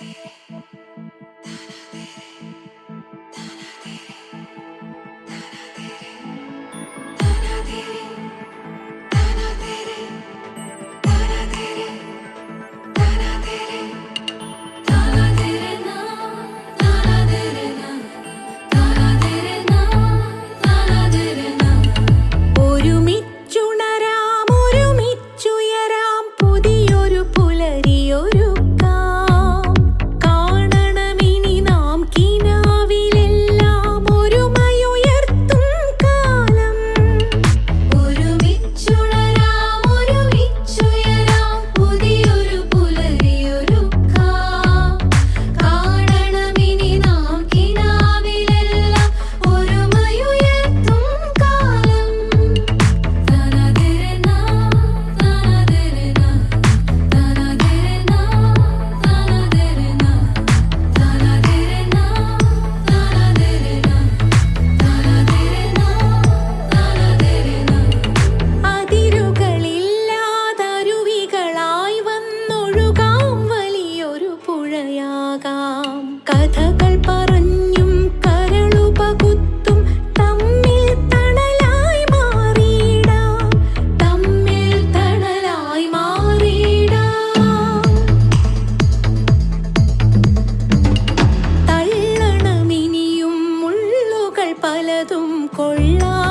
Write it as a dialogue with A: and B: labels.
A: Yeah. പലതും കൊള്ളാം.